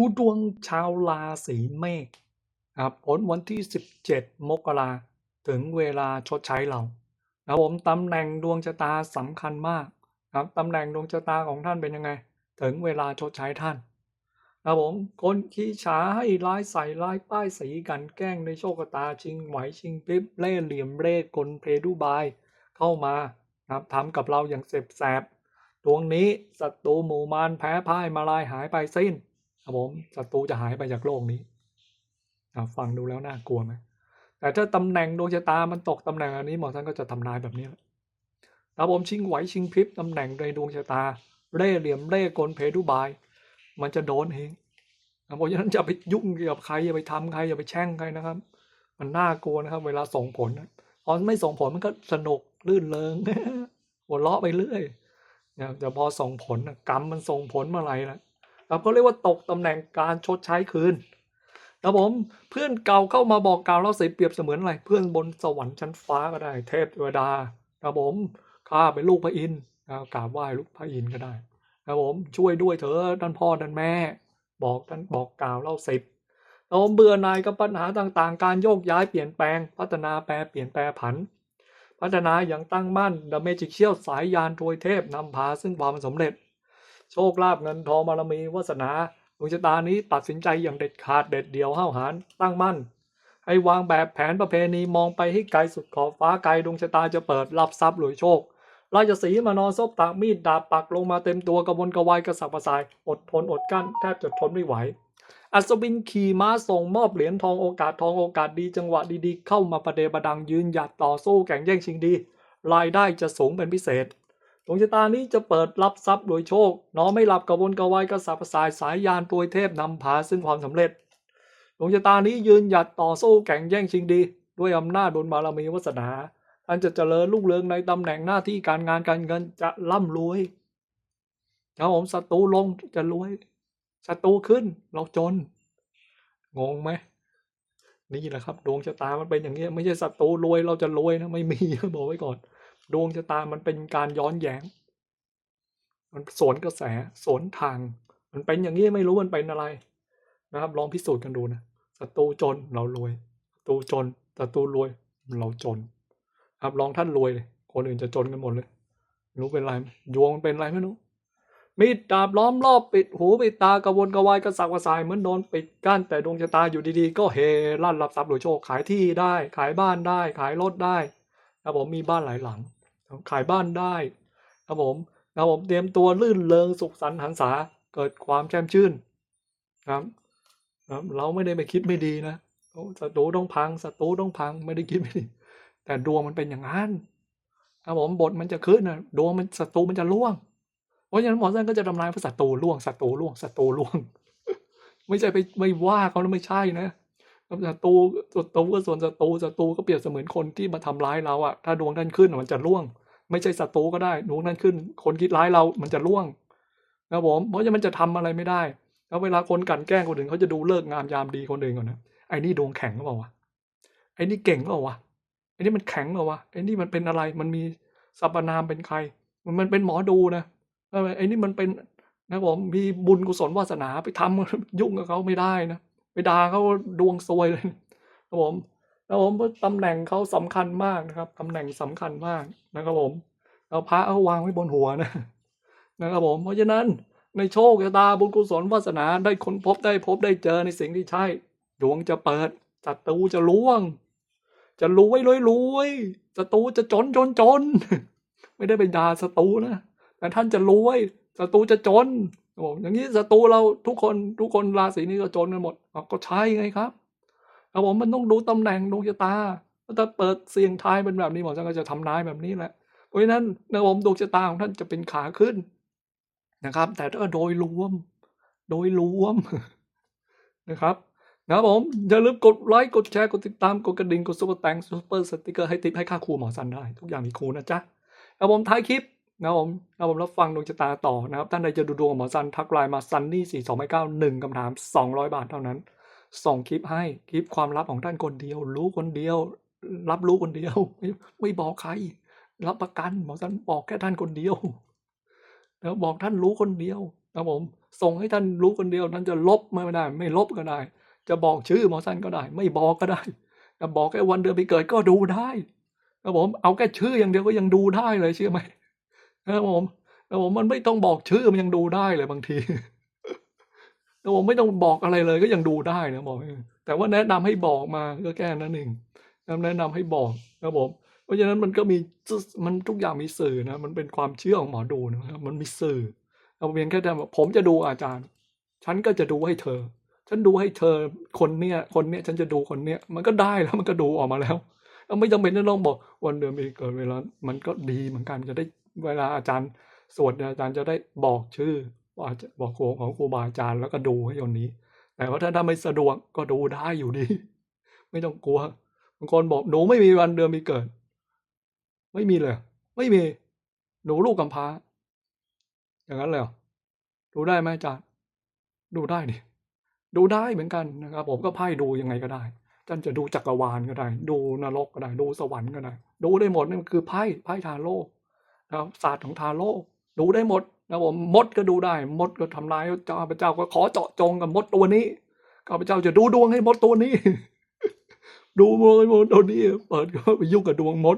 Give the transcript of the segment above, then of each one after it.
ดูดวงชาวราศีเมษครับผลวันที่ 17 มกราถึงเวลาชดใช้เรานะครับผมตำแหน่งดวงชะตาสำคัญมากครับตำแหน่งดวงชะตาของท่านเป็นยังไง ถึงเวลาชดใช้ท่านนะครับผมคนขี้ฉาให้ร้ายใส่ร้ายป้ายสีกันแกล้งในโชคตาชิงไหวชิงพริบเล่เหลี่ยมเล่กลเพดุบายเข้ามาครับทำกับเราอย่างเสบแสบดวงนี้ศัตรูหมู่มารแพ้พ่ายมาลายหายไปสิ้น ครับผมศัตรูจะหายไปจากโลกนี้อะฟังดูแล้วน่ากลัวไหมแต่ถ้าตำแหน่งดวงชะตามันตกตำแหน่งอันนี้หมอท่านก็จะทำนายแบบนี้แหละครับผมชิงไหวชิงพริบตำแหน่งในดวงชะตาเล่เหลี่ยมเล่กลเพดุบาย มันจะโดนเองเพราะฉะนั้นอย่าไปยุ่งกับใครอย่าไปทำใครอย่าไปแช่งใครนะครับ มันน่ากลัวนะครับ เวลาส่งผลนะพอไม่ส่งผลมันก็สนุกลื่นเริงหัวเราะไปเรื่อยนะแต่พอส่งผลกรรมมันส่งผลเมื่อไหร่ละ ครับเขาเรียกว่าตกตำแหน่งการชดใช้คืนครับผมเพื่อนเก่าเข้ามาบอกกล่าวเราเสียเปรียบเสมือนอะไร เพื่อนบนสวรรค์ชั้นฟ้าก็ได้ เทพเทวดาครับผมข้าเป็นลูกพระอินทร์นะกราบไหว้ลูกพระอินทร์ก็ได้ครับผมช่วยด้วยเถอะท่านพ่อท่านแม่ บอกท่านบอกกล่าวเล่าสิบเราเบื่อหน่ายกับปัญหาต่างๆ การโยกย้ายเปลี่ยนแปลง พัฒนาแปรเปลี่ยนแปลผัน พัฒนาอย่างตั้งมั่นดเมจิเชี่ยวสายยานโดยเทพนำพาซึ่งความสำเร็จ โชคลาภเงินทองบารมีวาสนาดวงชะตานี้ตัดสินใจอย่างเด็ดขาดเด็ดเดี่ยวห้าวหาญตั้งมั่นให้วางแบบแผนประเพณีมองไปให้ไกลสุดขอบฟ้าไกลดวงชะตาจะเปิดรับทรัพย์รวยโชคราชสีมานอนซบตากมีดดาบปักลงมาเต็มตัวกระวนกระวายกระสับกระส่าย อดทนอดกั้นแทบจะทนไม่ไหว อัศวินขี่ม้าส่งมอบเหรียญทองโอกาสทองโอกาสดีจังหวะดีๆ เข้ามาประเดประดังยืนหยัดต่อสู้แข่งแย่งชิงดี รายได้จะสูงเป็นพิเศษ ดวงชะตานี้จะเปิดรับทรัพย์โดยโชคน้อมไม่หลับกระวนกระวายกระสับกระส่ายสายยานตัวยเทพนำพาซึ่งความสำเร็จดวงชะตานี้ยืนหยัดต่อสู้แข่งแย่งชิงดี ด้วยอำนาจบุญบารมีวาสนาท่านจะเจริญรุ่งเรืองในตำแหน่งหน้าที่การงานการเงินจะร่ำรวยครับผมศัตรูลงจะรวยศัตรูขึ้นเราจน งงไหมนี่แหละครับ ดวงชะตามันเป็นอย่างนี้ไม่ใช่ศัตรูรวยเราจะรวยนะไม่มีบอกไว้ก่อน ดวงชะตามันเป็นการย้อนแย้ง มันสวนกระแสสวนทาง มันเป็นอย่างนี้ไม่รู้มันเป็นอะไรนะครับ ลองพิสูจน์กันดูนะศัตรูจนเรารวยศัตรูจนศัตรูรวยเราจน ครับลองท่านรวยเลยคนอื่นจะจนกันหมดเลยไม่รู้เป็นไรไหมดวงมันเป็นอะไรไม่รู้มีดดาบล้อมรอบปิดหูปิดตากระวนกระวายกระสับกระส่ายเหมือนโดนปิดกั้นแต่ดวงชะตาอยู่ดีๆ ก็เฮลั่นรับทรัพย์รวยโชคขายที่ได้ ขายบ้านได้ ขายรถได้ครับผมมีบ้านหลายหลัง ขายบ้านได้ครับผมครับผมเตรียมตัวลื่นเริงสุขสันต์หันษาเกิดความแช่มชื่นครับครับเราไม่ได้ไปคิดไม่ดีนะศัตรูต้องพังศัตรูต้องพังไม่ได้คิดไม่ดี แต่ดวงมันเป็นอย่างนั้นครับผมบทมันจะขึ้นนะดวงมันศัตรูมันจะล่วงเพราะฉะนั้นหมอสั้นก็จะทำนายว่าศัตรูล่วงศัตรูล่วงศัตรูล่วง ไม่ใช่ไปไม่ว่าเขาไม่ใช่นะ ศัตรูศัตรูก็ส่วนศัตรูศัตรูก็เปรียบเสมือนคนที่มาทำร้ายเราอะถ้าดวงท่านขึ้นมันจะล่วง ไม่ใช่ศัตรูก็ได้ดวงท่านขึ้น คนคิดร้ายเรามันจะล่วงนะผมเพราะฉะนั้นมันจะทำอะไรไม่ได้ แล้วเวลาคนกันแกล้งคนอื่นเขาจะดูเลิกงามยามดีคนอื่นก่อนนะไอ้นี่ดวงแข็งหรือเปล่าวะไอ้นี่เก่งหรือเปล่าวะไอ้นี่มันแข็งหรอวะไอ้นี่มันเป็นอะไรมันมีสรรพนามเป็นใคร มันมันเป็นหมอดูนะไอ้นี่มันเป็นนะผมมีบุญกุศลวาสนาไปทำยุ่งกับเขาไม่ได้นะ ด่าเขาดวงซวยเลยนะผมนะผมตำแหน่งเขาสำคัญมากนะครับตำแหน่งสำคัญมากนะครับผมเอาพระเอาวางไว้บนหัวนะนะครับผม เพราะฉะนั้นในโชคชะตาบุญกุศลวาสนาได้ค้นพบได้พบได้เจอในสิ่งที่ใช่ดวงจะเปิดศัตรูจะล่วง จะรวยรวยรวยศัตรูจะจนจนจน ไม่ได้เป็นด่าศัตรูนะแต่ท่านจะรวยศัตรูจะจน โอ้อย่างนี้ศัตรูเราทุกคนทุกคนราศีนี้ก็จนกันหมดก็ใช่ไงครับเอาผมมันต้องดูตำแหน่งดวงชะตาถ้าเปิดเสียงทายเป็นแบบนี้หมอจังก็จะทำนายแบบนี้แหละเพราะฉะนั้นนะผมดวงชะตาของท่านจะเป็นขาขึ้นนะครับ แต่ถ้าโดยรวม โดยรวมนะครับนะครับผมอย่าลืมกดไลค์กดแชร์กดติดตามกดกระดิ่งกดซุปเปอร์แตงซุปเปอร์สติกเกอร์ให้ติปให้ค่าครูหมอสันได้ ทุกอย่างมีครูนะจ๊ะครับผมท้ายคลิป นะครับผมนะผมรับฟังดวงชะตาต่อนะครับ ท่านใดจะดูดวงหมอสันทักไลน์มาซันนี่สี่สองไม่เก้าหนึ่งคำถามสองร้อยบาทเท่านั้น ส่งคลิปให้คลิปความลับของท่านคนเดียว รู้คนเดียว รับรู้คนเดียว ไม่ไม่บอกใคร รับประกันหมอสันบอกแค่ท่านคนเดียวแล้วบอกท่านรู้คนเดียวนะครับผม ส่งให้ท่านรู้คนเดียวท่านจะลบไม่ได้ ไม่ลบก็ได้ จะบอกชื่อหมอสันก็ได้ ไม่บอกก็ได้จะบอกแค่วันเดือนปีเกิดก็ดูได้ครับผมเอาแค่ชื่ออย่างเดียวก็ยังดูได้เลยเชื่อไหม ครับผมครับผมมันไม่ต้องบอกชื่อมันยังดูได้เลยบางทีครับผมไม่ต้องบอกอะไรเลยก็ยังดูได้นะบอกแต่ว่าแนะนำให้บอกมาก็แค่นั้นเองแนะนำให้บอกครับผมเพราะฉะนั้นมันก็มีมันทุกอย่างมีสื่อนะ มันเป็นความเชื่อของหมอดูนะครับมันมีสื่อเราเพียงแค่แต่ผมจะดูอาจารย์ ฉันก็จะดูให้เธอ ฉันดูให้เธอคนเนี้ยคนเนี้ยฉันจะดูคนเนี้ยมันก็ได้แล้วมันก็ดูออกมาแล้วไม่จำเป็นต้องบอกวันเดือนปีเกิดเวลา มันก็ดีเหมือนกันจะได้ เวลาอาจารย์สวดอาจารย์จะได้บอกชื่อว่าบอกโคของครูบาอาจารย์แล้วก็ดูให้คนนี้ แต่ว่าถ้าถ้าไม่สะดวกก็ดูได้อยู่ดี ไม่ต้องกลัวบางคนบอกหนูไม่มีวันเดือนปีเกิด ไม่มีเลย ไม่มี หนูลูกกำพร้า อย่างนั้นเลยดูได้ไหมอาจารย์ ดูได้ดิดูได้เหมือนกันนะครับ ผมก็ไพ่ดูยังไงก็ได้ท่านจะดูจักรวาลก็ได้ ดูนรกก็ได้ ดูสวรรค์ก็ได้ ดูได้หมดนี่มันคือไพ่ไพ่ทาโร่ นะครับศาสตร์ของทาโร่ดูได้หมดนะผมมดก็ดูได้ มดก็ทำลายเจ้าพระเจ้าก็ขอเจาะจงกับมดตัวนี้ข้าพเจ้าจะดูดวงให้มดตัวนี้ ดูมดมดตัวนี้ เปิดก็ไปยุ่งกับดวงมด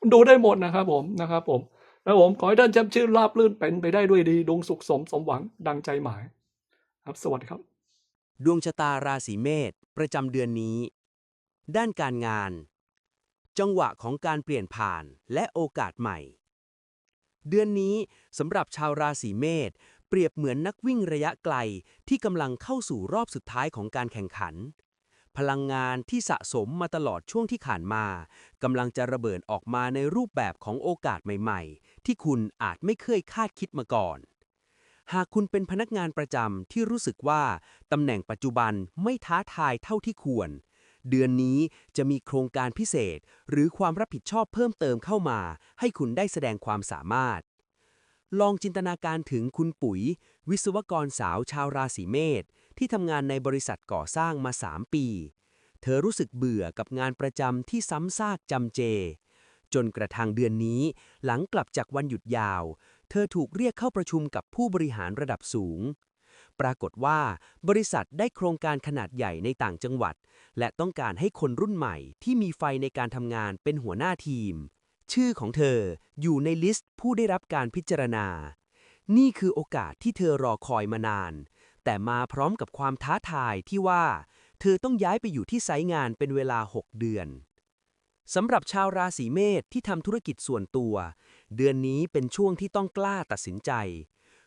มันดูได้หมดนะครับผมนะครับ ผมแล้วผมขอให้ท่านแชมชื่อราบลื่นเป็นไปได้ด้วยดี ดวงสุขสมสมหวังดังใจหมาย ครับ สวัสดีครับ ดวงชะตาราศีเมษประจำเดือนนี้ ด้านการงาน จังหวะของการเปลี่ยนผ่านและโอกาสใหม่ เดือนนี้สำหรับชาวราศีเมษเปรียบเหมือนนักวิ่งระยะไกลที่กำลังเข้าสู่รอบสุดท้ายของการแข่งขัน พลังงานที่สะสมมาตลอดช่วงที่ผ่านมากำลังจะระเบิดออกมาในรูปแบบของโอกาสใหม่ๆ ที่คุณอาจไม่เคยคาดคิดมาก่อน หากคุณเป็นพนักงานประจำที่รู้สึกว่าตำแหน่งปัจจุบันไม่ท้าทายเท่าที่ควร เดือนนี้จะมีโครงการพิเศษ หรือความรับผิดชอบเพิ่มเติมเข้ามา ให้คุณได้แสดงความสามารถ ลองจินตนาการถึงคุณปุ๋ย วิศวกรสาวชาวราศีเมษที่ทำงานในบริษัทก่อสร้างมา 3 ปี เธอรู้สึกเบื่อกับงานประจำที่ซ้ำซากจำเจ จนกระทั่งเดือนนี้ หลังกลับจากวันหยุดยาว เธอถูกเรียกเข้าประชุมกับผู้บริหารระดับสูง ปรากฏว่า บริษัทได้โครงการขนาดใหญ่ในต่างจังหวัด และต้องการให้คนรุ่นใหม่ที่มีไฟในการทำงานเป็นหัวหน้าทีม ชื่อของเธออยู่ในลิสต์ผู้ได้รับการพิจารณา นี่คือโอกาสที่เธอรอคอยมานาน แต่มาพร้อมกับความท้าทายที่ว่า เธอต้องย้ายไปอยู่ที่ไซต์งานเป็นเวลา 6 เดือนสำหรับชาวราศีเมษที่ทำธุรกิจส่วนตัว เดือนนี้เป็นช่วงที่ต้องกล้าตัดสินใจ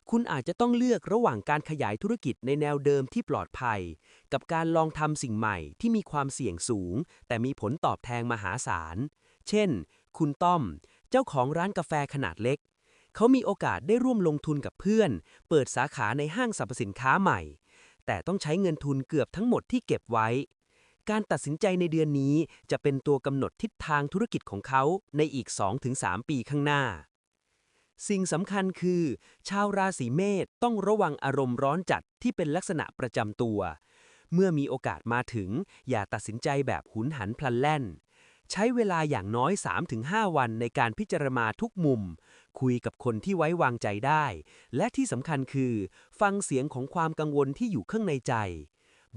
คุณอาจจะต้องเลือกระหว่างการขยายธุรกิจในแนวเดิมที่ปลอดภัย กับการลองทำสิ่งใหม่ที่มีความเสี่ยงสูง แต่มีผลตอบแทนมหาศาล เช่น คุณต้อม เจ้าของร้านกาแฟขนาดเล็ก เขามีโอกาสได้ร่วมลงทุนกับเพื่อน เปิดสาขาในห้างสรรพสินค้าใหม่ แต่ต้องใช้เงินทุนเกือบทั้งหมดที่เก็บไว้ การตัดสินใจในเดือนนี้จะเป็นตัวกำหนดทิศทางธุรกิจของเขาในอีก 2-3 ปีข้างหน้า สิ่งสำคัญคือ ชาวราศีเมษต้องระวังอารมณ์ร้อนจัดที่เป็นลักษณะประจำตัว เมื่อมีโอกาสมาถึง อย่าตัดสินใจแบบหุนหันพลันแล่น ใช้เวลาอย่างน้อย 3-5 วันในการพิจารณาทุกมุม คุยกับคนที่ไว้วางใจได้ และที่สำคัญคือ ฟังเสียงของความกังวลที่อยู่ข้างในใจ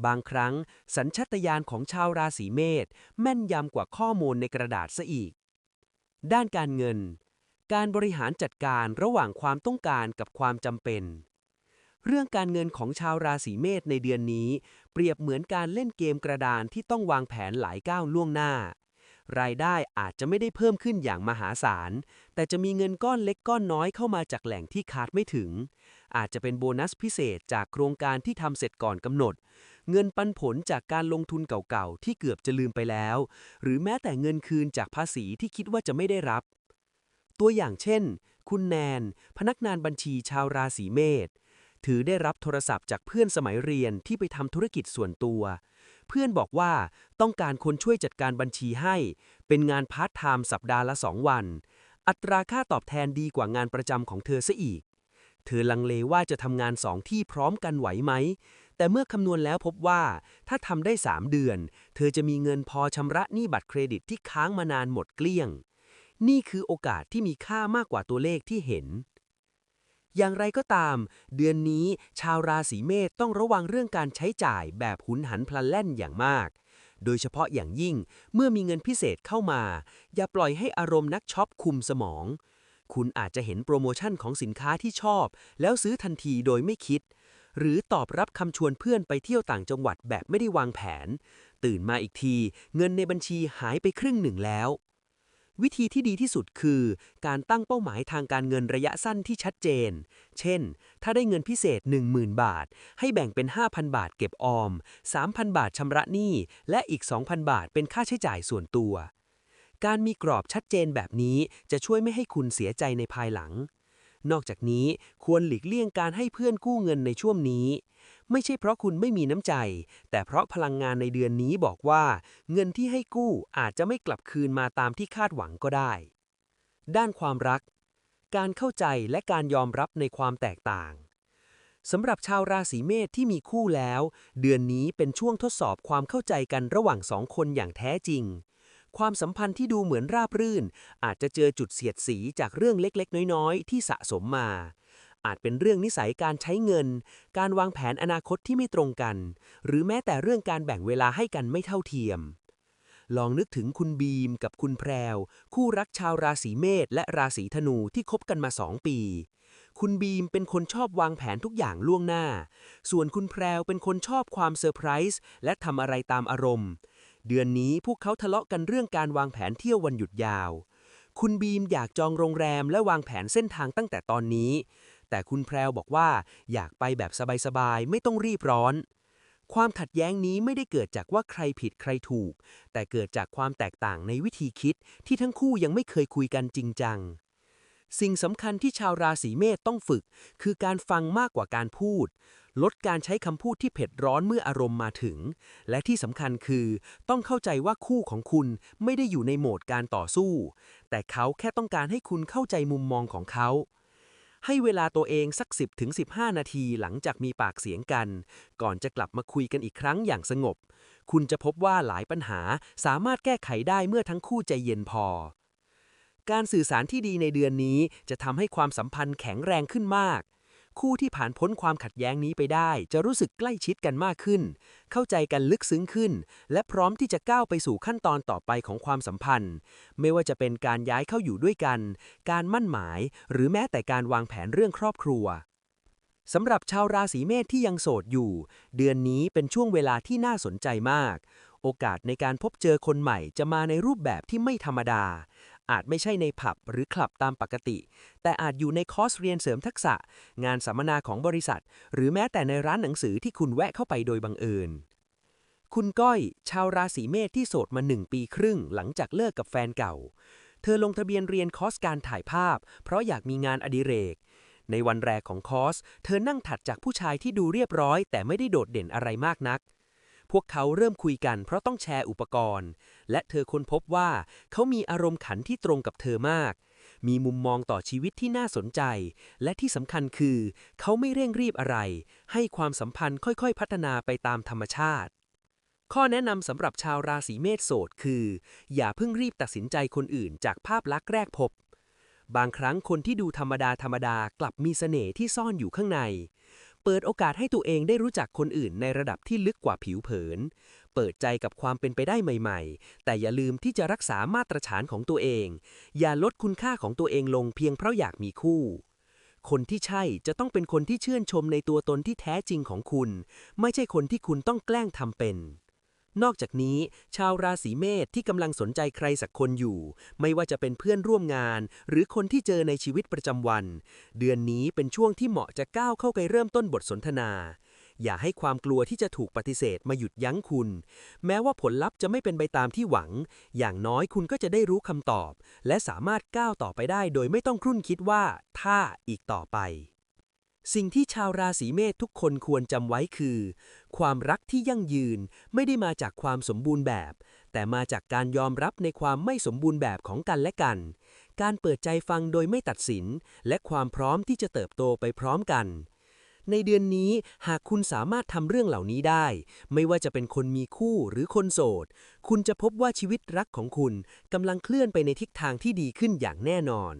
บางครั้ง สัญชาตญาณของชาวราศีเมษแม่นยำกว่าข้อมูลในกระดาษซะอีก ด้านการเงิน การบริหารจัดการระหว่างความต้องการกับความจำเป็น เรื่องการเงินของชาวราศีเมษในเดือนนี้ เปรียบเหมือนการเล่นเกมกระดานที่ต้องวางแผนหลายก้าวล่วงหน้า รายได้อาจจะไม่ได้เพิ่มขึ้นอย่างมหาศาล แต่จะมีเงินก้อนเล็กก้อนน้อยเข้ามาจากแหล่งที่คาดไม่ถึง อาจจะเป็นโบนัสพิเศษจากโครงการที่ทำเสร็จก่อนกำหนด เงินปันผลจากการลงทุนเก่าๆที่เกือบจะลืมไปแล้ว หรือแม้แต่เงินคืนจากภาษีที่คิดว่าจะไม่ได้รับ ตัวอย่างเช่น คุณแนน พนักงานบัญชีชาวราศีเมษถือได้รับโทรศัพท์จากเพื่อนสมัยเรียนที่ไปทำธุรกิจส่วนตัว เพื่อนบอกว่าต้องการคนช่วยจัดการบัญชีให้ เป็นงานพาร์ทไทม์สัปดาห์ละสองวัน อัตราค่าตอบแทนดีกว่างานประจำของเธอซะอีก เธอลังเลว่าจะทำงานสองที่พร้อมกันไหวไหม แต่เมื่อคำนวณแล้วพบว่าถ้าทำได้ 3 เดือน เธอจะมีเงินพอชำระหนี้บัตรเครดิตที่ค้างมานานหมดเกลี้ยง นี่คือโอกาสที่มีค่ามากกว่าตัวเลขที่เห็น อย่างไรก็ตาม เดือนนี้ชาวราศีเมษต้องระวังเรื่องการใช้จ่ายแบบหุนหันพลันแล่นอย่างมาก โดยเฉพาะอย่างยิ่งเมื่อมีเงินพิเศษเข้ามา อย่าปล่อยให้อารมณ์นักช็อปคุมสมอง คุณอาจจะเห็นโปรโมชั่นของสินค้าที่ชอบ แล้วซื้อทันทีโดยไม่คิดหรือตอบรับคำชวนเพื่อนไปเที่ยวต่างจังหวัดแบบไม่ได้วางแผน ตื่นมาอีกที เงินในบัญชีหายไปครึ่งหนึ่งแล้ว วิธีที่ดีที่สุดคือ การตั้งเป้าหมายทางการเงินระยะสั้นที่ชัดเจน เช่น ถ้าได้เงินพิเศษ 10,000 บาท ให้แบ่งเป็น 5,000 บาทเก็บออม 3,000 บาทชำระหนี้ และอีก 2,000 บาทเป็นค่าใช้จ่ายส่วนตัว การมีกรอบชัดเจนแบบนี้จะช่วยไม่ให้คุณเสียใจในภายหลัง นอกจากนี้ควรหลีกเลี่ยงการให้เพื่อนกู้เงินในช่วงนี้ ไม่ใช่เพราะคุณไม่มีน้ำใจ แต่เพราะพลังงานในเดือนนี้บอกว่า เงินที่ให้กู้อาจจะไม่กลับคืนมาตามที่คาดหวังก็ได้ ด้านความรัก การเข้าใจและการยอมรับในความแตกต่างสำหรับชาวราศีเมษที่มีคู่แล้ว เดือนนี้เป็นช่วงทดสอบความเข้าใจกันระหว่างสองคนอย่างแท้จริง ความสัมพันธ์ที่ดูเหมือนราบรื่น อาจจะเจอจุดเสียดสีจากเรื่องเล็กๆ น้อยๆ ที่สะสมมา อาจเป็นเรื่องนิสัยการใช้เงิน การวางแผนอนาคตที่ไม่ตรงกัน หรือแม้แต่เรื่องการแบ่งเวลาให้กันไม่เท่าเทียม ลองนึกถึงคุณบีมกับคุณแพรว คู่รักชาวราศีเมษและราศีธนูที่คบกันมาสองปีคุณบีมเป็นคนชอบวางแผนทุกอย่างล่วงหน้า ส่วนคุณแพรวเป็นคนชอบความเซอร์ไพรส์และทำอะไรตามอารมณ์ เดือนนี้พวกเขาทะเลาะกันเรื่องการวางแผนเที่ยววันหยุดยาว คุณบีมอยากจองโรงแรมและวางแผนเส้นทางตั้งแต่ตอนนี้ แต่คุณแพรวบอกว่าอยากไปแบบสบายๆ ไม่ต้องรีบร้อน ความขัดแย้งนี้ไม่ได้เกิดจากว่าใครผิดใครถูก แต่เกิดจากความแตกต่างในวิธีคิดที่ทั้งคู่ยังไม่เคยคุยกันจริงจังสิ่งสำคัญที่ชาวราศีเมษต้องฝึก คือการฟังมากกว่าการพูด ลดการใช้คำพูดที่เผ็ดร้อนเมื่ออารมณ์มาถึง และที่สำคัญคือ ต้องเข้าใจว่าคู่ของคุณไม่ได้อยู่ในโหมดการต่อสู้ แต่เขาแค่ต้องการให้คุณเข้าใจมุมมองของเขา ให้เวลาตัวเองสัก 10ถึง15 นาทีหลังจากมีปากเสียงกัน ก่อนจะกลับมาคุยกันอีกครั้งอย่างสงบ คุณจะพบว่าหลายปัญหาสามารถแก้ไขได้เมื่อทั้งคู่ใจเย็นพอการสื่อสารที่ดีในเดือนนี้จะทำให้ความสัมพันธ์แข็งแรงขึ้นมาก คู่ที่ผ่านพ้นความขัดแย้งนี้ไปได้ จะรู้สึกใกล้ชิดกันมากขึ้น เข้าใจกันลึกซึ้งขึ้น และพร้อมที่จะก้าวไปสู่ขั้นตอนต่อไปของความสัมพันธ์ ไม่ว่าจะเป็นการย้ายเข้าอยู่ด้วยกัน การมั่นหมาย หรือแม้แต่การวางแผนเรื่องครอบครัวสำหรับชาวราศีเมษที่ยังโสดอยู่ เดือนนี้เป็นช่วงเวลาที่น่าสนใจมาก โอกาสในการพบเจอคนใหม่จะมาในรูปแบบที่ไม่ธรรมดา อาจไม่ใช่ในผับหรือคลับตามปกติ แต่อาจอยู่ในคอร์สเรียนเสริมทักษะ งานสัมมนาของบริษัท หรือแม้แต่ในร้านหนังสือที่คุณแวะเข้าไปโดยบังเอิญ คุณก้อย ชาวราศีเมษที่โสดมาหนึ่งปีครึ่ง หลังจากเลิกกับแฟนเก่า เธอลงทะเบียนเรียนคอร์สการถ่ายภาพ เพราะอยากมีงานอดิเรกในวันแรกของคอร์ส เธอนั่งถัดจากผู้ชายที่ดูเรียบร้อย แต่ไม่ได้โดดเด่นอะไรมากนัก พวกเขาเริ่มคุยกันเพราะต้องแชร์อุปกรณ์ และเธอค้นพบว่าเขามีอารมณ์ขันที่ตรงกับเธอมาก มีมุมมองต่อชีวิตที่น่าสนใจ และที่สำคัญคือ เขาไม่เร่งรีบอะไร ให้ความสัมพันธ์ค่อยๆ พัฒนาไปตามธรรมชาติ ข้อแนะนำสำหรับชาวราศีเมษโสดคือ อย่าเพิ่งรีบตัดสินใจคนอื่นจากภาพลักษณ์แรกพบบางครั้งคนที่ดูธรรมดาธรรมดากลับมีเสน่ห์ที่ซ่อนอยู่ข้างใน เปิดโอกาสให้ตัวเองได้รู้จักคนอื่นในระดับที่ลึกกว่าผิวเผิน เปิดใจกับความเป็นไปได้ใหม่ ๆ แต่อย่าลืมที่จะรักษามาตรฐานของตัวเอง อย่าลดคุณค่าของตัวเองลงเพียงเพราะอยากมีคู่ คนที่ใช่จะต้องเป็นคนที่เชื่นชมในตัวตนที่แท้จริงของคุณ ไม่ใช่คนที่คุณต้องแกล้งทำเป็น นอกจากนี้ ชาวราศีเมษที่กำลังสนใจใครสักคนอยู่ ไม่ว่าจะเป็นเพื่อนร่วมงาน หรือคนที่เจอในชีวิตประจำวัน เดือนนี้เป็นช่วงที่เหมาะจะก้าวเข้าไปเริ่มต้นบทสนทนา อย่าให้ความกลัวที่จะถูกปฏิเสธมาหยุดยั้งคุณ แม้ว่าผลลัพธ์จะไม่เป็นไปตามที่หวัง อย่างน้อยคุณก็จะได้รู้คำตอบ และสามารถก้าวต่อไปได้ โดยไม่ต้องครุ่นคิดว่า ถ้าอีกต่อไป สิ่งที่ชาวราศีเมษทุกคนควรจำไว้คือ ความรักที่ยั่งยืนไม่ได้มาจากความสมบูรณ์แบบ แต่มาจากการยอมรับในความไม่สมบูรณ์แบบของกันและกัน การเปิดใจฟังโดยไม่ตัดสิน และความพร้อมที่จะเติบโตไปพร้อมกัน ในเดือนนี้หากคุณสามารถทำเรื่องเหล่านี้ได้ ไม่ว่าจะเป็นคนมีคู่หรือคนโสด คุณจะพบว่าชีวิตรักของคุณกำลังเคลื่อนไปในทิศทางที่ดีขึ้นอย่างแน่นอน